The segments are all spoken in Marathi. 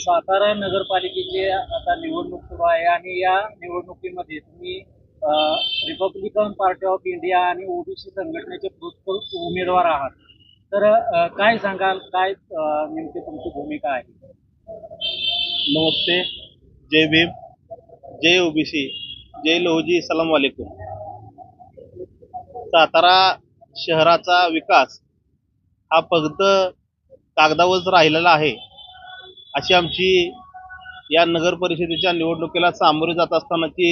सातारा नगरपालिकेची आता निवडणूक सुरू आहे आणि या निवडणुकीमध्ये तुम्ही रिपब्लिकन पार्टी ऑफ इंडिया आणि ओबीसी संघटनेचे पुरस्कृत उमेदवार आहात. तर अ, काय सांगाल? काय अ, नेमकी तुमची भूमिका आहे? नमस्ते. जय भीम. जय ओबीसी जय लोहजी. सलाम वालेकुम सातारा शहराचा विकास हा फक्त कागदावरच राहिलेला आहे. अशी आमची या नगर परिषदेच्या निवडणुकीला सामोरे जात असतानाची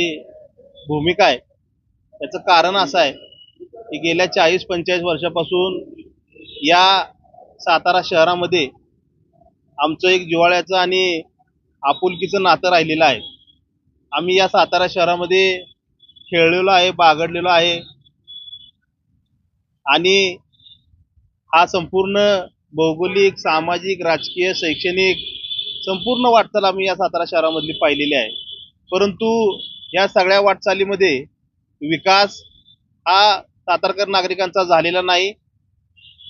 भूमिका आहे. त्याचं कारण असं आहे की गेल्या चाळीस पंचेचाळीस वर्षापासून या सातारा शहरामध्ये आमचं एक जिव्हाळ्याचं आणि आपुलकीचं नातं राहिलेलं आहे. आम्ही या सातारा शहरामध्ये खेळलेलो आहे बागडलेलो आहे. आणि हा संपूर्ण भौगोलिक सामाजिक राजकीय शैक्षणिक संपूर्ण वाटचाल आम्ही या सातारा शहरामधली पाहिलेली आहे. परंतु या सगळ्या वाटचालीमध्ये विकास हा सातारकर नागरिकांचा झालेला नाही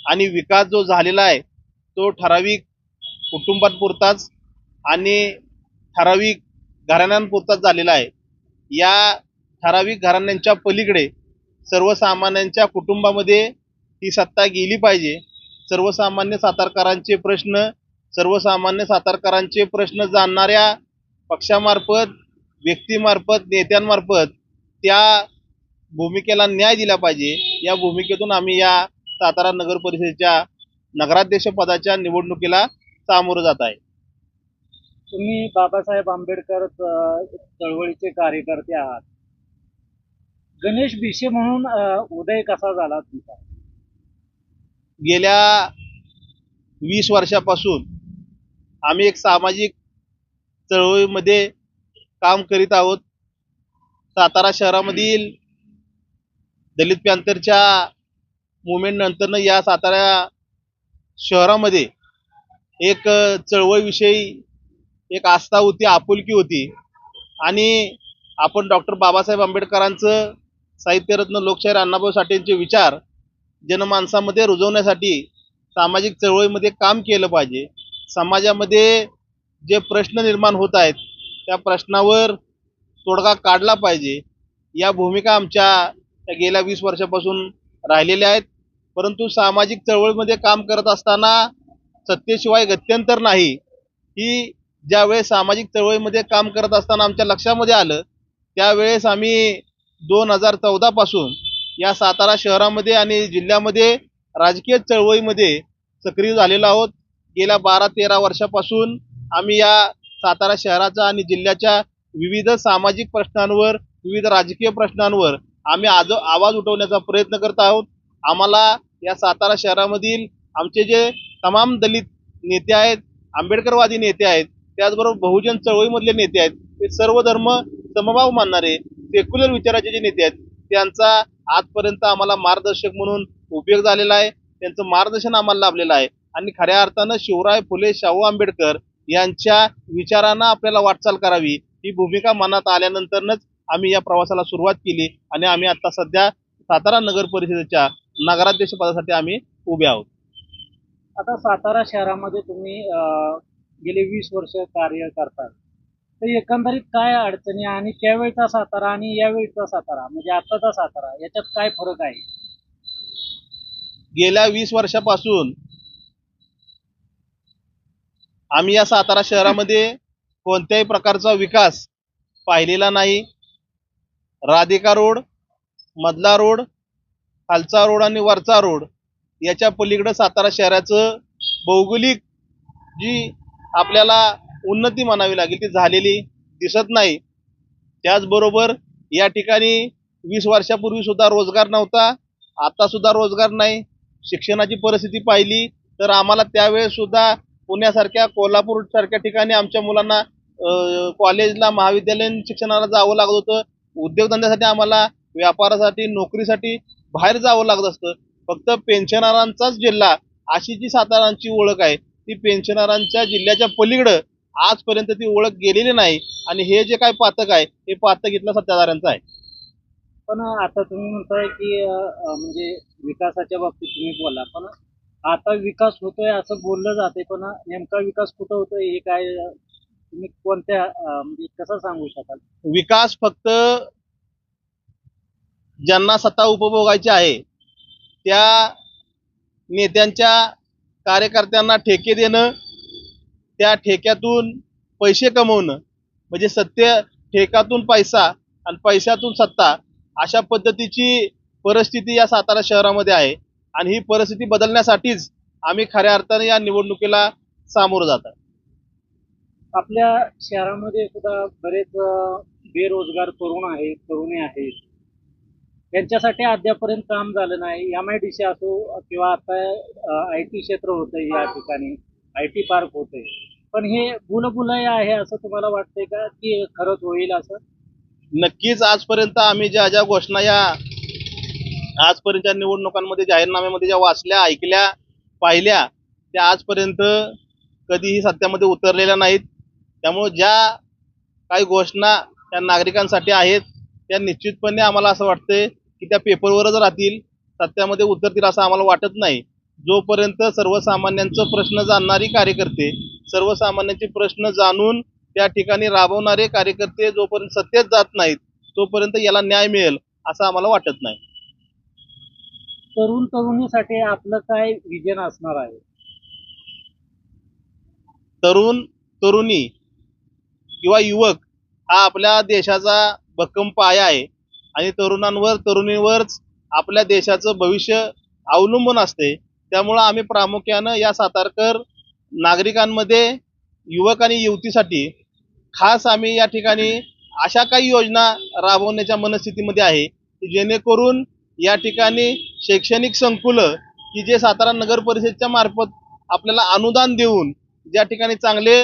आणि विकास जो झालेला आहे तो ठराविक कुटुंबांपुरताच आणि ठराविक घराण्यांपुरताच झालेला आहे. या ठराविक घराण्यांच्या पलीकडे सर्वसामान्यांच्या कुटुंबामध्ये ही सत्ता गेली पाहिजे. सर्वसामान्य सातारकरांचे प्रश्न सर्वसामान्य सातारकरांचे प्रश्न जाणणाऱ्या पक्षामार्फत व्यक्तीमार्फत नेत्यांमार्फत त्या भूमिकेला न्याय दिला पाहिजे. या भूमिकेतून आम्ही या सातारा नगर परिषदेच्या नगराध्यक्ष पदाच्या निवडणुकीला सामोरं जात आहे. तुम्ही बाबासाहेब आंबेडकर चळवळीचे कार्यकर्ते आहात. गणेश भिशे म्हणून उदय कसा झाला तुमचा? गेल्या वीस वर्षापासून आम्ही एक सामाजिक चळवळीमध्ये काम करीत आहोत. सातारा शहरामधील दलित पॅंथरच्या मुवमेंट नंतरनं या सातारा शहरामध्ये एक चळवळीविषयी एक आस्था होती आपुलकी होती. आणि आपण डॉक्टर बाबासाहेब आंबेडकरांचं साहित्यरत्न लोकशाहीर अण्णाभाऊ साठेंचे विचार जनमानसामध्ये रुजवण्यासाठी सामाजिक चळवळीमध्ये काम केलं पाहिजे. समाजामध्ये जे प्रश्न निर्माण होत आहेत त्या प्रश्नावर तोडगा काढला पाहिजे. या भूमिका आमच्या गेल्या वीस वर्षापासून राहिलेल्या आहेत. परंतु सामाजिक चळवळीमध्ये काम करत असताना सत्तेशिवाय गत्यंतर नाही. ही ज्यावेळेस सामाजिक चळवळीमध्ये काम करत असताना आमच्या लक्षामध्ये आलं त्यावेळेस आम्ही दोन हजार चौदापासून या सातारा शहरामध्ये आणि जिल्ह्यामध्ये राजकीय चळवळीमध्ये सक्रिय झालेलो आहोत. गेल्या बारा तेरा वर्षापासून आम्ही या सातारा शहराचा आणि जिल्ह्याच्या विविध सामाजिक प्रश्नांवर विविध राजकीय प्रश्नांवर आम्ही आज आवाज उठवण्याचा प्रयत्न करत आहोत. आम्हाला या सातारा शहरामधील आमचे जे तमाम दलित नेते आहेत आंबेडकरवादी नेते आहेत त्याचबरोबर बहुजन चळवळीमधले नेते आहेत ते सर्व धर्म समभाव मानणारे सेक्युलर विचाराचे जे नेते आहेत त्यांचा आजपर्यंत आम्हाला मार्गदर्शक म्हणून उपयोग झालेला आहे. त्यांचं मार्गदर्शन आम्हाला लाभलेलं आहे. आणि खऱ्या अर्थानं शिवराय फुले शाहू आंबेडकर यांच्या विचारांना आपल्याला वाटचाल करावी ही भूमिका मनात आल्यानंतरच आम्ही या प्रवासाला सुरुवात केली आणि आम्ही आता सध्या सातारा नगर परिषदेच्या नगराध्यक्ष पदासाठी आम्ही उभे आहोत. आता सातारा शहरामध्ये तुम्ही गेले वीस वर्ष कार्य करताय. तर एकंदरीत काय अडचणी आणि त्यावेळचा सातारा आणि यावेळचा सातारा म्हणजे आताचा सातारा याच्यात काय फरक आहे? गेल्या वीस वर्षापासून आम्ही या सातारा शहरामध्ये कोणत्याही प्रकारचा विकास पाहिलेला नाही. राधिका रोड मधला रोड खालचा रोड आणि वरचा रोड याच्या पलीकडं सातारा शहराचं भौगोलिक जी आपल्याला उन्नती म्हणावी लागेल ती झालेली दिसत नाही. त्याचबरोबर या ठिकाणी वीस वर्षापूर्वी सुद्धा रोजगार नव्हता आता सुद्धा रोजगार नाही. शिक्षणाची परिस्थिती पाहिली तर आम्हाला त्यावेळेस सुद्धा पुण्यासारख्या कोल्हापूर सारख्या ठिकाणी आमच्या मुलांना कॉलेजला महाविद्यालयीन शिक्षणाला जावं लागत होतं. उद्योगधंद्यासाठी आम्हाला व्यापारासाठी नोकरीसाठी बाहेर जावं लागत असतं. फक्त पेन्शनरांचाच जिल्हा अशी जी सातारांची ओळख आहे ती पेन्शनरांच्या जिल्ह्याच्या पलीकडं आजपर्यंत ती ओळख गेलेली नाही. आणि हे जे काय पातक आहे हे पातक इथलं सत्ताधाऱ्यांचं आहे. पण आता तुम्ही म्हणताय की म्हणजे विकासाच्या बाबतीत तुम्ही बोला पण आता विकास होतोय असं बोललं जाते पण नेमका विकास कुठं होतोय हे काय तुम्ही कोणत्या अं, म्हणजे कसं सांगू शकाल? विकास फक्त ज्यांना सत्ता उपभोगायची आहे त्या नेत्यांच्या कार्यकर्त्यांना ठेके देणं त्या ठेक्यातून पैसे कमवणं म्हणजे सत्य ठेकातून पैसा आणि पैशातून सत्ता अशा पद्धतीची परिस्थिती या सातारा शहरामध्ये आहे. आणि ही परिस्थिती बदलण्यासाठीच आम्ही खऱ्या अर्थाने या निवडणुकीला सामोरं जात आहे. आपल्या शहरामध्ये सुद्धा बरेच बेरोजगार तरुण आहेत तरुणी आहेत. त्यांच्यासाठी अद्यापर्यंत काम झालं नाही. एम आय डी सी असो किंवा आता आय टी क्षेत्र होतंय या ठिकाणी. आय टी पार्क होतंय. पण हे बुलबुलय आहे असं तुम्हाला वाटतंय का की खरंच होईल असं? नक्कीच आजपर्यंत आम्ही ज्या ज्या घोषणा या आजपर्यंतच्या निवडणुकांमध्ये जाहीरनाम्यामध्ये ज्या वाचल्या ऐकल्या पाहिल्या त्या आजपर्यंत कधीही सत्यामध्ये उतरलेल्या नाहीत. त्यामुळे ज्या काही घोषणा त्या नागरिकांसाठी आहेत त्या निश्चितपणे आम्हाला असं वाटतंय की त्या पेपरवरच राहतील सत्यामध्ये उतरतील असं आम्हाला वाटत नाही. जोपर्यंत सर्वसामान्यांचं प्रश्न जाणणारी कार्यकर्ते सर्वसामान्यांचे प्रश्न जाणून त्या ठिकाणी राबवणारे कार्यकर्ते जोपर्यंत सत्तेत जात नाहीत तोपर्यंत याला न्याय मिळेल असं आम्हाला वाटत नाही. तरुण तरुणीसाठी आपलं काय विजन असणार आहे? तरुण तरुणी किंवा युवक हा आपल्या देशाचा भक्कम पाया आहे. आणि तरुणांवर तरुणीवरच आपल्या देशाचं भविष्य अवलंबून असते. त्यामुळं आम्ही प्रामुख्यानं या सातारकर नागरिकांमध्ये युवक आणि युवतीसाठी खास आम्ही या ठिकाणी अशा काही योजना राबवण्याच्या मनस्थितीमध्ये आहे की जेणेकरून या ठिकाणी शैक्षणिक संकुलं की जे सातारा नगर परिषदच्या मार्फत आपल्याला अनुदान देऊन ज्या ठिकाणी चांगले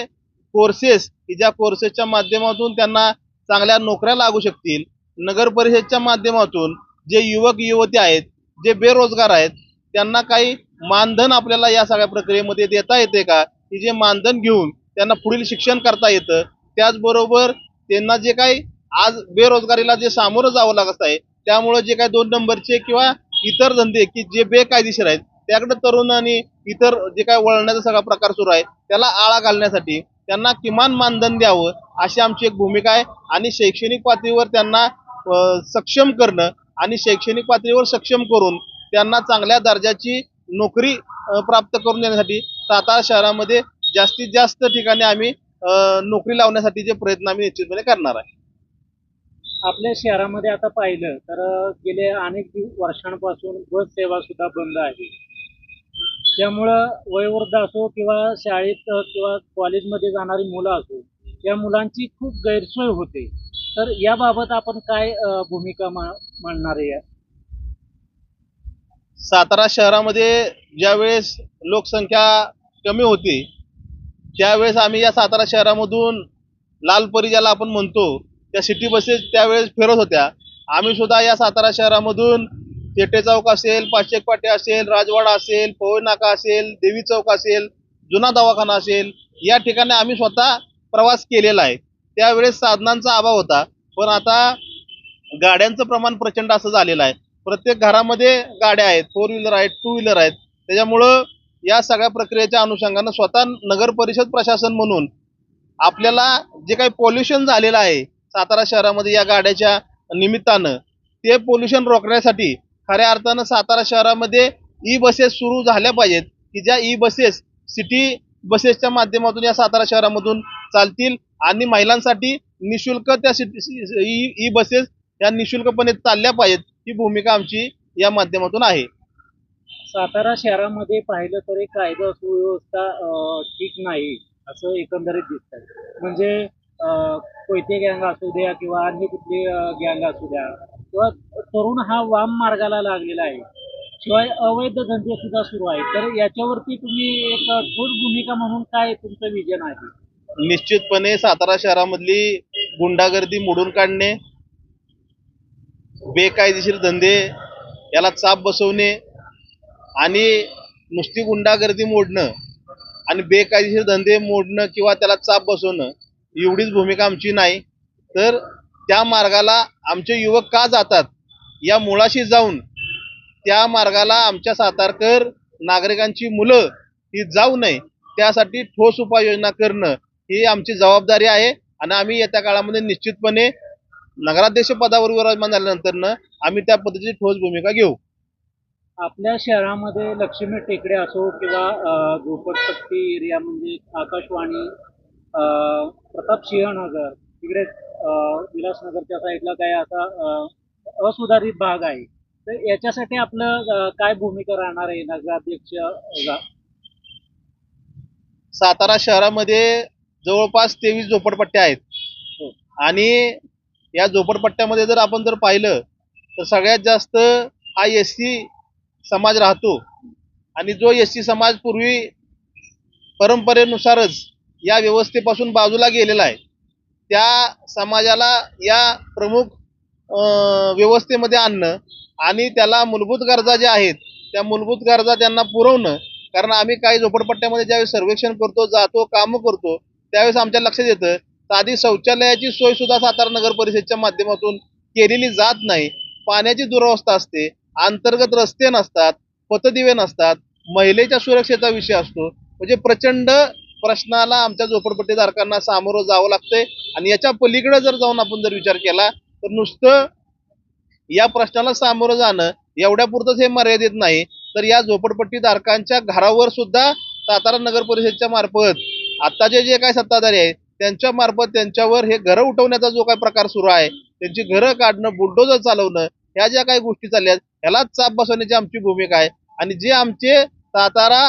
कोर्सेस की ज्या कोर्सेसच्या माध्यमातून त्यांना चांगल्या नोकऱ्या लागू शकतील नगर परिषदच्या माध्यमातून जे युवक युवती आहेत जे बेरोजगार आहेत त्यांना काही मानधन आपल्याला या सगळ्या प्रक्रियेमध्ये देता येते का? की जे मानधन घेऊन त्यांना पुढील शिक्षण करता येतं. त्याचबरोबर त्यांना जे काही आज बेरोजगारीला जे सामोरं जावं लागत आहे त्यामुळे जे काय दोन नंबरचे किंवा इतर धंदे की जे बेकायदेशीर आहेत त्याकडे तरुणांनी इतर जे काय वळण्याचा सगळा प्रकार सुरू आहे त्याला आळा घालण्यासाठी त्यांना किमान मानधन द्यावं अशी आमची एक भूमिका आहे. आणि शैक्षणिक पातळीवर त्यांना सक्षम करणं आणि शैक्षणिक पातळीवर सक्षम करून त्यांना चांगल्या दर्जाची नोकरी प्राप्त करून देण्यासाठी सातारा शहरामध्ये जास्तीत जास्त ठिकाणी आम्ही नोकरी लावण्यासाठीचे प्रयत्न आम्ही निश्चितपणे करणार आहे. आपल्या शहरामध्ये आता पाहिलं तर गेले अनेक वर्षांपासून बस सेवा सुद्धा बंद आहे. त्यामुळं वयोवृद्ध असो किंवा शाळेत किंवा कॉलेजमध्ये जाणारी मुलं असो या मुलांची खूप गैरसोय होते. तर याबाबत आपण काय भूमिका मांडणार आहे सातारा शहरामध्ये ज्यावेळेस लोकसंख्या कमी होती त्यावेळेस आम्ही या सातारा शहरामधून लालपरी ज्याला आपण म्हणतो त्या सिटी बसेस त्यावेळेस फिरत होत्या. आम्ही सुद्धा या सातारा शहरामधून पेटे चौक असेल पाचशेक पाटे असेल राजवाडा असेल पवई नाका असेल देवी चौक असेल जुना दवाखाना असेल या ठिकाणी आम्ही स्वतः प्रवास केलेला आहे. त्यावेळेस साधनांचा अभाव होता. पण आता गाड्यांचं प्रमाण प्रचंड असं झालेलं आहे. प्रत्येक घरामध्ये गाड्या आहेत फोर व्हीलर आहेत टू व्हीलर आहेत. त्याच्यामुळं या सगळ्या प्रक्रियेच्या अनुषंगानं स्वतः नगर परिषद प्रशासन म्हणून आपल्याला जे काही पोल्युशन झालेलं आहे सातारा शहरामध्ये या गाड्याच्या निमित्तानं ते पोल्युशन रोखण्यासाठी खऱ्या अर्थानं सातारा शहरामध्ये ई बसेस सुरू झाल्या पाहिजेत की ज्या ई बसेस सिटी बसेसच्या माध्यमातून या सातारा शहरामधून चालतील आणि महिलांसाठी निशुल्क त्या सिटी ई बसेस या निशुल्कपणे चालल्या पाहिजेत ही भूमिका आमची या माध्यमातून आहे. सातारा शहरामध्ये पाहिलं तर एक कायदा सुव्यवस्था ठीक नाही असं एकंदरीत दिसतंय. म्हणजे कोयते गँग असू द्या किंवा अन्य कुठली गँग असू द्या किंवा तरुण हा वाम मार्गाला लागलेला आहे. शिवाय अवैध धंदे सुद्धा सुरू आहेत. तर याच्यावरती तुम्ही एक ठोस भूमिका म्हणून काय तुमचं विजन आहे? निश्चितपणे सातारा शहरामधली गुंडागर्दी मोडून काढणे बेकायदेशीर धंदे याला चाप बसवणे आणि नुसती गुंडागर्दी मोडणं आणि बेकायदेशीर धंदे मोडणं किंवा त्याला चाप बसवणं एवढीच भूमिका आमची नाही. तर त्या मार्गाला आमचे युवक का जातात? या मुळाशी जाऊन त्या मार्गाला आमच्या सातारकर नागरिकांची मुलं ही जाऊ नये. त्यासाठी ठोस उपाययोजना करणं ही आमची जबाबदारी आहे आणि आम्ही येत्या काळामध्ये निश्चितपणे नगराध्यक्ष पदावर विराजमान झाल्यानंतर आम्ही त्या पद्धतीची ठोस भूमिका घेऊ. आपल्या शहरामध्ये लक्ष्मी टेकडे असो किंवा अ, झोपडपट्टी एरिया म्हणजे आकाशवाणी अ, प्रतापसिंह नगर तिकडे विलासनगरच्या साईडला काय आता असुधारित भाग आहे. तर याच्यासाठी आपलं काय भूमिका राहणार आहे नगराध्यक्ष सातारा शहरामध्ये जवळपास तेवीस झोपडपट्ट्या आहेत. हो. आणि या झोपडपट्ट्यामध्ये जर आपण जर पाहिलं तर सगळ्यात जास्त हा एस सी समाज राहतो. आणि जो एस सी समाज पूर्वी परंपरेनुसारच या व्यवस्थेपासून बाजूला गेलेला आहे. त्या समाजाला या प्रमुख व्यवस्थेमध्ये आणणं आणि त्याला मूलभूत गरजा ज्या आहेत त्या मूलभूत गरजा त्यांना पुरवणं कारण आम्ही काही झोपडपट्ट्यामध्ये ज्यावेळेस सर्वेक्षण करतो जातो कामं करतो त्यावेळेस आमच्या लक्षात येतं साधी शौचालयाची सोयसुद्धा सातारा नगर परिषदच्या माध्यमातून केलेली जात नाही. पाण्याची दुरावस्था असते अंतर्गत रस्ते नसतात पथदिवे नसतात महिलेच्या सुरक्षेचा विषय असतो. म्हणजे प्रचंड प्रश्नाला आमच्या झोपडपट्टीधारकांना सामोरं जावं लागतंय. आणि याच्या पलीकडे जर जाऊन आपण जर विचार केला तर नुसतं या प्रश्नाला सामोरं जाणं एवढ्यापुरतंच हे मर्यादित नाही. तर या झोपडपट्टीधारकांच्या घरावर सुद्धा सातारा नगर परिषदच्या मार्फत आत्ताचे जे काय सत्ताधारी आहेत त्यांच्या मार्फत त्यांच्यावर हे घरं उठवण्याचा जो काय प्रकार सुरू आहे त्यांची घरं काढणं बुलडोजर चालवणं ह्या ज्या काही गोष्टी चालल्या ह्यालाच चाप बसवण्याची आमची भूमिका आहे. आणि जे आमचे सातारा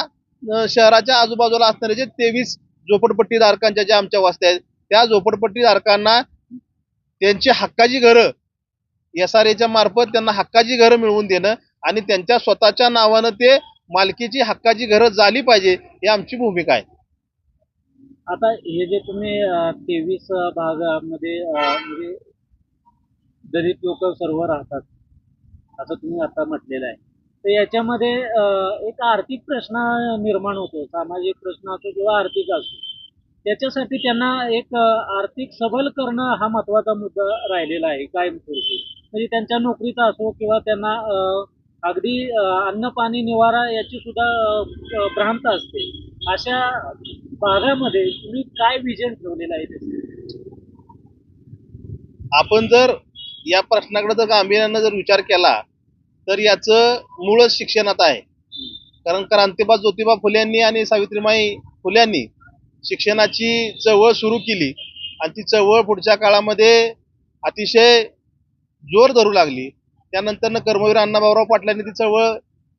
शहराच्या आजूबाजूला असणारे जे तेवीस झोपडपट्टी धारकांच्या ज्या आमच्या वस्त्या आहेत त्या झोपडपट्टी धारकांना त्यांची हक्काची घरं एस आर एच्या मार्फत त्यांना हक्काची घरं मिळवून देणं आणि त्यांच्या स्वतःच्या नावानं ते मालकीची हक्काची घरं झाली पाहिजे ही आमची भूमिका आहे. आता हे जे तुम्ही तेवीस भागामध्ये म्हणजे दलित लोक सर्व राहतात असं तुम्ही आता म्हटलेलं आहे. तर याच्यामध्ये एक आर्थिक प्रश्न निर्माण होतो. सामाजिक प्रश्न असो किंवा आर्थिक असो. त्याच्यासाठी त्यांना एक आर्थिक सबल करणं हा महत्त्वाचा मुद्दा राहिलेला आहे कायमस्वरूपी. म्हणजे त्यांच्या नोकरीचा असो किंवा त्यांना अगदी अन्न पाणी निवारा याची सुद्धा भ्रांत असते. अशा भागामध्ये तुम्ही काय विजन ठेवलेलं आहे आपण जर या प्रश्नाकडे जर गांभीर्यानं जर विचार केला तर याचं मूळच शिक्षणात आहे. कारण क्रांतिबा ज्योतिबा फुले यांनी आणि सावित्रीमाई फुले यांनी शिक्षणाची चळवळ सुरू केली. आणि ती चळवळ पुढच्या काळामध्ये अतिशय जोर धरू लागली. त्यानंतरनं कर्मवीर अण्णाभाऊराव पाटलांनी ती चळवळ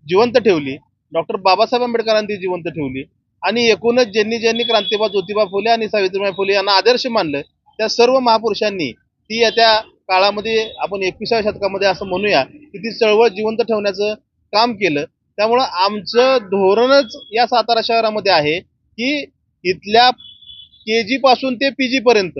जिवंत ठेवली. डॉक्टर बाबासाहेब आंबेडकरांनी ती जिवंत ठेवली. आणि एकूणच ज्यांनी ज्यांनी क्रांतिबा ज्योतिबा फुले आणि सावित्रीबाई फुले यांना आदर्श मानलं त्या सर्व महापुरुषांनी ती येत्या काळामध्ये आपण एकविसाव्या शतकामध्ये असं म्हणूया की ती चळवळ जिवंत ठेवण्याचं काम केलं. त्यामुळं आमचं धोरणच या सातारा शहरामध्ये आहे की इथल्या के जी पासून ते पी जी पर्यंत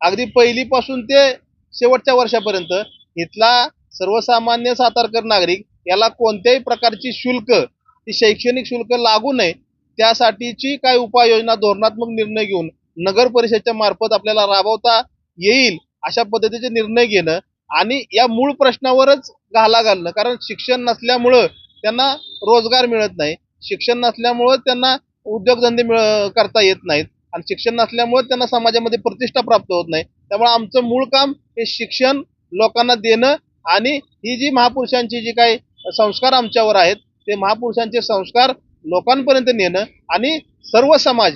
अगदी पहिलीपासून ते शेवटच्या वर्षापर्यंत इथला सर्वसामान्य सातारकर नागरिक याला कोणत्याही प्रकारची शुल्क ती शैक्षणिक शुल्क लागू नये त्यासाठीची काय उपाययोजना धोरणात्मक निर्णय घेऊन नगर परिषदेच्या मार्फत आपल्याला राबवता येईल अशा पद्धतीचे निर्णय घेणं आणि या मूळ प्रश्नावरच घाला घालणं. कारण शिक्षण नसल्यामुळं त्यांना रोजगार मिळत नाही. शिक्षण नसल्यामुळं त्यांना उद्योगधंदे मिळ करता येत नाहीत. आणि शिक्षण नसल्यामुळे त्यांना समाजामध्ये प्रतिष्ठा प्राप्त होत नाही. त्यामुळे आमचं मूळ काम हे शिक्षण लोकांना देणं आणि ही जी महापुरुषांची जी काही संस्कार आमच्यावर आहेत ते महापुरुषांचे संस्कार लोकांपर्यंत नेणं आणि सर्व समाज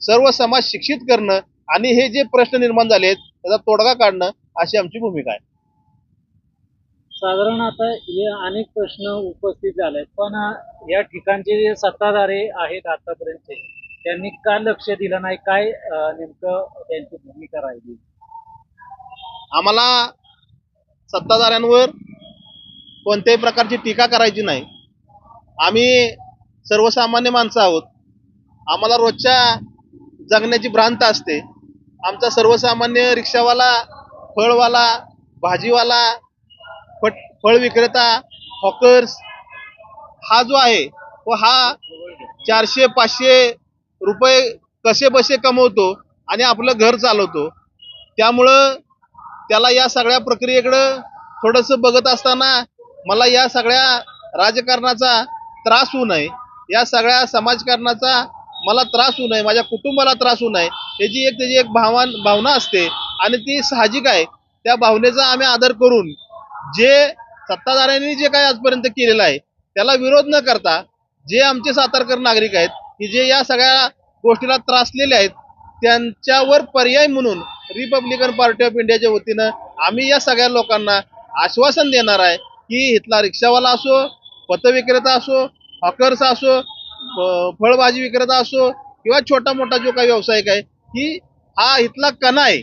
सर्व समाज शिक्षित करणं आणि हे जे प्रश्न निर्माण झाले आहेत त्याचा तोडगा काढणं अशी आमची भूमिका आहे. साधारण आता हे अनेक प्रश्न उपस्थित झाले पण या ठिकाणचे जे सत्ताधारी आहेत आतापर्यंत त्यांनी का लक्ष दिलं नाही? काय नेमकं त्यांची भूमिका राहिली? आम्हाला सत्ताधाऱ्यांवर कोणत्याही प्रकारची टीका करायची नाही. आम्ही सर्वसामान्य माणसं आहोत. आम्हाला रोजच्या जगण्याची भ्रांत असते. आमचा सर्वसामान्य रिक्षावाला फळवाला भाजीवाला फट फळ विक्रेता हॉकर्स हा जो आहे तो हा चारशे पाचशे रुपये कसे बसे कमवतो आणि आपलं घर चालवतो. त्यामुळं त्याला या सगळ्या प्रक्रियेकडं थोडंसं बघत असताना मला या सगळ्या राजकारणाचा त्रास होऊ नये. या सगळ्या समाजकारणाचा मला त्रास होऊ नये माझ्या कुटुंबाला त्रास होऊ नये याची एक त्याची एक भावान भावना असते. आणि ती साहजिक आहे. त्या भावनेचा आम्ही आदर करून जे सत्ताधाऱ्यांनी जे काही आजपर्यंत केलेलं आहे त्याला विरोध न करता जे आमचे सातारकर नागरिक आहेत की जे या सगळ्या गोष्टीला त्रासलेले आहेत त्यांच्यावर पर्याय म्हणून रिपब्लिकन पार्टी ऑफ इंडियाच्या वतीनं आम्ही या सगळ्या लोकांना आश्वासन देणार आहे की इथला रिक्षावाला असो पतविक्रेता असो हॉकर्स असो फळभाजी विक्रेता असो किंवा छोटा मोठा जो काही व्यावसायिक आहे की हा इथला कणा आहे.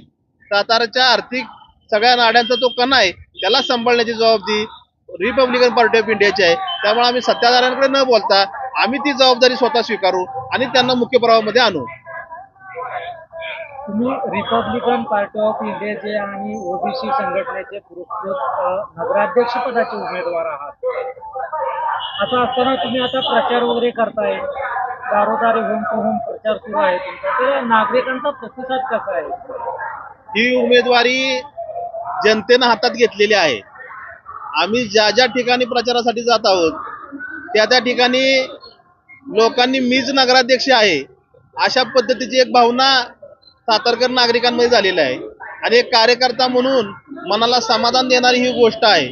साताराच्या आर्थिक सगळ्या नाड्यांचा तो कणा आहे. त्याला सांभाळण्याची जबाबदारी रिपब्लिकन पार्टी ऑफ इंडियाची आहे. त्यामुळे आम्ही सत्ताधाऱ्यांकडे न बोलता आम्ही ती जबाबदारी स्वतः स्वीकारू आणि त्यांना मुख्य प्रवाहामध्ये आणू. तुम्ही रिपब्लिकन पार्टी ऑफ इंडियाचे आणि ओबीसी संघटनेचे पुरस्कृत नगराध्यक्ष पदाचे उमेदवार आहात. असं असताना तुम्ही आता प्रचार वगैरे करताय. दारोदारी होम टू होम प्रचार सुरू आहे तुमचा. तर नागरिकांचा प्रतिसाद कसा आहे? ही उमेदवारी जनतेनं हातात घेतलेली आहे. आम्ही ज्या ज्या ठिकाणी प्रचारासाठी जात आहोत त्या त्या ठिकाणी लोकांनी मीच नगराध्यक्ष आहे अशा पद्धतीची एक भावना सातारकर नागरिकांमध्ये झालेलं आहे. आणि एक कार्यकर्ता म्हणून मनाला समाधान देणारी ही गोष्ट आहे.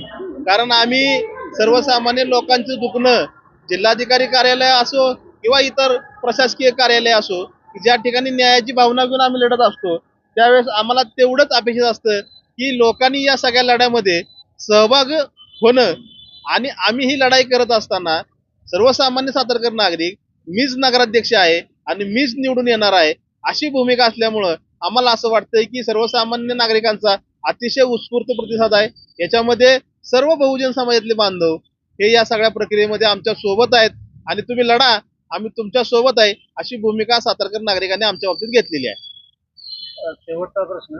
कारण आम्ही सर्वसामान्य लोकांचं दुखणं जिल्हाधिकारी कार्यालय असो किंवा इतर प्रशासकीय कार्यालय असो ज्या ठिकाणी न्यायाची भावना घेऊन आम्ही लढत असतो त्यावेळेस आम्हाला तेवढंच अपेक्षित असतं की लोकांनी या सगळ्या लढ्यामध्ये सहभाग होणं. आणि आम्ही ही लढाई करत असताना सर्वसामान्य सातारकर नागरिक मीच नगराध्यक्ष आहे आणि मीच निवडून येणार आहे अशी भूमिका असल्यामुळं आम्हाला असं वाटतंय की सर्वसामान्य नागरिकांचा अतिशय उत्स्फूर्त प्रतिसाद आहे. याच्यामध्ये सर्व बहुजन समाजातले बांधव हे या सगळ्या प्रक्रियेमध्ये आमच्यासोबत आहेत. आणि तुम्ही लढा आम्ही तुमच्यासोबत आहे अशी भूमिका सातारकर नागरिकांनी आमच्या बाबतीत घेतलेली आहे. शेवटचा प्रश्न.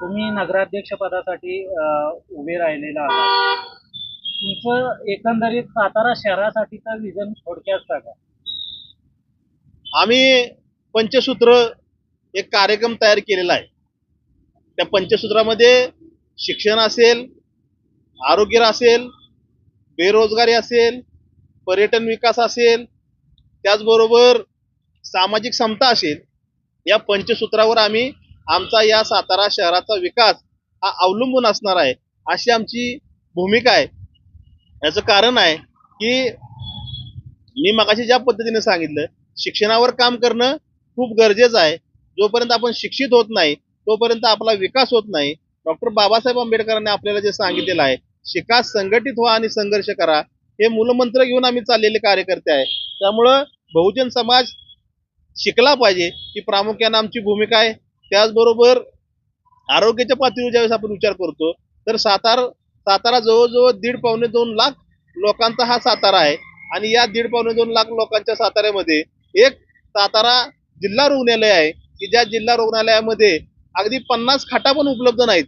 तुम्ही नगराध्यक्ष पदासाठी उभे राहिलेला आहात. तुमचं एकंदरीत सातारा शहरासाठीचं विजन थोडक्यात सांगा. आम्ही पंचसूत्र एक कार्यक्रम तयार केलेला आहे. त्या पंचसूत्रामध्ये शिक्षण असेल आरोग्य असेल बेरोजगारी असेल पर्यटन विकास असेल त्याचबरोबर सामाजिक समता असेल या पंचसूत्रावर आम्ही आमचा या सातारा शहराचा विकास हा अवलंबून असणार आहे अशी आमची भूमिका आहे. याचं कारण आहे की मी मगाशी ज्या पद्धतीने सांगितलं शिक्षणावर काम करणं खूप गरजेचं आहे. जोपर्यंत आपण शिक्षित होत नाही तोपर्यंत आपला विकास होत नाही. डॉक्टर बाबासाहेब आंबेडकरांनी आपल्याला जे सांगितलेलं आहे शिका संघटित व्हा आणि संघर्ष करा. हे मूलमंत्र घेऊन आम्ही चाललेले कार्यकर्ते आहे. त्यामुळं बहुजन समाज शिकला पाहिजे ही प्रामुख्यानं आमची भूमिका आहे. त्याचबरोबर आरोग्याच्या पातळीवर ज्यावेळेस आपण विचार करतो तर सातार सातारा जवळजवळ दीड पावणे दोन लाख लोकांचा हा सातारा आहे. आणि या दीड पावणे दोन लाख लोकांच्या साताऱ्यामध्ये एक सातारा जिल्हा रुग्णालय आहे की ज्या जिल्हा रुग्णालयामध्ये अगदी पन्नास खाटा पण उपलब्ध नाहीत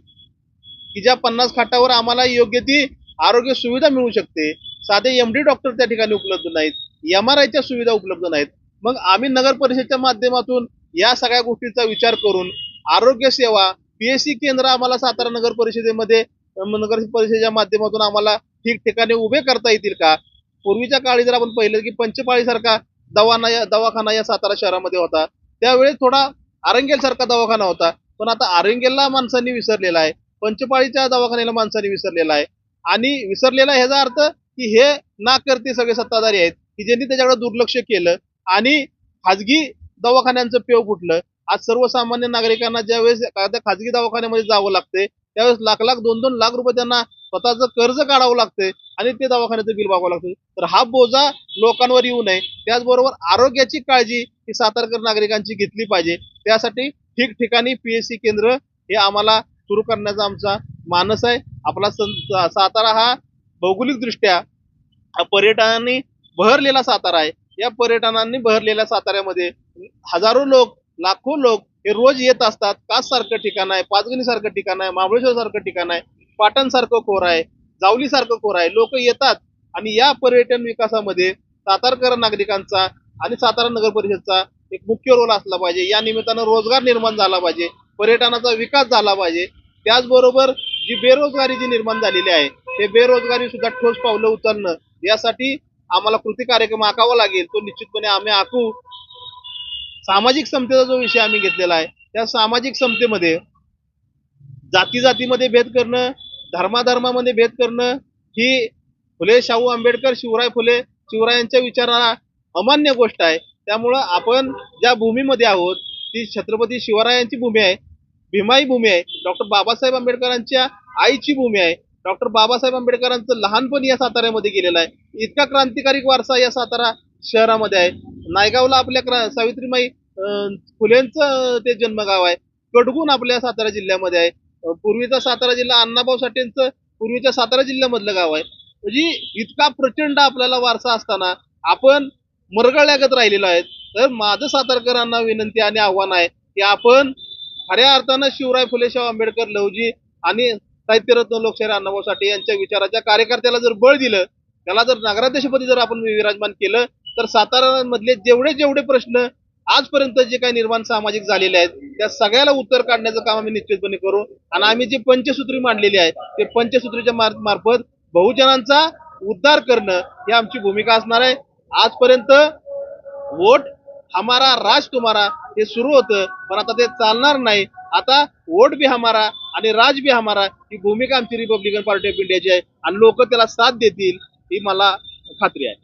की ज्या पन्नास खाटावर आम्हाला योग्य ती आरोग्य सुविधा मिळू शकते साधे एम डी डॉक्टर त्या ठिकाणी उपलब्ध नाहीत एम आर आयच्या सुविधा उपलब्ध नाहीत. मग आम्ही नगर परिषदेच्या माध्यमातून या सगळ्या गोष्टीचा विचार करून आरोग्य सेवा पीएससी केंद्र आम्हाला सातारा नगर परिषदेमध्ये नगर परिषदेच्या माध्यमातून आम्हाला ठिकठिकाणी उभे करता येतील का? पूर्वीच्या काळी जर आपण पाहिलं की पंचपाळीसारखा दवाना या दवाखाना या सातारा शहरामध्ये होता. त्यावेळी थोडा आरंगेल सारखा दवाखाना होता. पण आता आरंगेलला माणसांनी विसरलेला आहे. पंचपाळीच्या दवाखान्याला माणसांनी विसरलेला आहे. आणि विसरलेला ह्याचा अर्थ की हे ना करते सगळे सत्ताधारी आहेत. की ज्यांनी त्याच्याकडे दुर्लक्ष केलं आणि खाजगी दवाखान्यांचं पेव फुटलं. आज सर्वसामान्य नागरिकांना ज्यावेळेस एखाद्या खाजगी दवाखान्यामध्ये जावं लागते त्यावेळेस लाख लाख दोन दोन लाख रुपये त्यांना स्वतःचं कर्ज काढावं लागतंय आणि ते दवाखान्याचं बिल बघावं लागतं तर हा बोजा लोकांवर येऊ नये. त्याचबरोबर आरोग्याची काळजी ही सातारकर नागरिकांची घेतली पाहिजे. त्यासाठी ठिकठिकाणी पीएससी केंद्र हे आम्हाला सुरू करण्याचा आमचा मानस आहे. आपला सं- सातारा हा भौगोलिकदृष्ट्या हा पर्यटनाने बहरलेला सातारा आहे. या पर्यटनांनी बहरलेल्या साताऱ्यामध्ये हजारो लोक लाखो लोक हे रोज येत असतात. कास सारखं ठिकाण आहे पाचगणी सारखं ठिकाण आहे महाबळेश्वर सारखं ठिकाण आहे पाटण सारखं खोर आहे जावली सारखं खोर आहे. लोक येतात आणि या पर्यटन विकासामध्ये सातारकर नागरिकांचा आणि सातारा नगर परिषदचा एक मुख्य रोल असला पाहिजे. या निमित्तानं रोजगार निर्माण झाला पाहिजे. पर्यटनाचा विकास झाला पाहिजे. त्याचबरोबर जी बेरोजगारी जी निर्माण झालेली आहे ते बेरोजगारी सुद्धा ठोस पावलं उचलणं यासाठी आम्हाला कृती कार्यक्रम आखावा लागेल. तो निश्चितपणे आम्ही आखू. सामाजिक समतेचा जो विषय आम्ही घेतलेला आहे त्या सामाजिक समतेमध्ये जाती जातीमध्ये भेद करणं धर्माधर्मामध्ये भेद करणं ही फुले शाहू आंबेडकर शिवराय फुले शिवरायांच्या विचाराला अमान्य गोष्ट आहे. त्यामुळं आपण ज्या भूमीमध्ये आहोत ती छत्रपती शिवरायांची भूमी आहे भीमाई भूमी आहे डॉक्टर बाबासाहेब आंबेडकरांच्या आईची भूमी आहे डॉक्टर बाबासाहेब आंबेडकरांचं लहानपण या साताऱ्यामध्ये गेलेलं आहे. इतका क्रांतिकारी वारसा या सातारा शहरामध्ये आहे. नायगावला आपल्या क्रा सावित्रीमाई फुलेंचं ते जन्मगाव आहे. कडगुण आपल्या सातारा जिल्ह्यामध्ये आहे. पूर्वीचा सातारा जिल्हा अण्णाभाऊ साठेंचं पूर्वीच्या सातारा जिल्ह्यामधलं गाव आहे. म्हणजे इतका प्रचंड आपल्याला वारसा असताना आपण मरगळल्यागत राहिलेलो आहे तर माझं सातारकरांना विनंती आणि आव्हान आहे की आपण खऱ्या अर्थानं शिवराय फुलेशाह आंबेडकर लवजी आणि साहित्यरत्न लोकशाही अण्णाभाऊ साठे यांच्या विचाराच्या कार्यकर्त्याला जर बळ दिलं त्याला जर नगराध्यक्षपदी जर आपण विराजमान केलं तर सातारा मधले जेवढे जेवढे प्रश्न आजपर्यंत जे काही निर्माण सामाजिक झालेले आहेत त्या सगळ्याला उत्तर काढण्याचं काम आम्ही निश्चितपणे करू. आणि आम्ही जे पंचसूत्री मांडलेली आहे ते पंचसूत्रीच्या मार्फत बहुजनांचा उद्धार करणं ही आमची भूमिका असणार आहे. आजपर्यंत वोट हमारा राज तुम्हारा हे सुरू होतं पण आता ते चालणार नाही. आता वोट बी हमारा आणि राज बी हमारा ही भूमिका आमची रिपब्लिकन पार्टी ऑफ इंडियाची आहे आणि लोक त्याला साथ देतील ही मला खात्री आहे.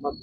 más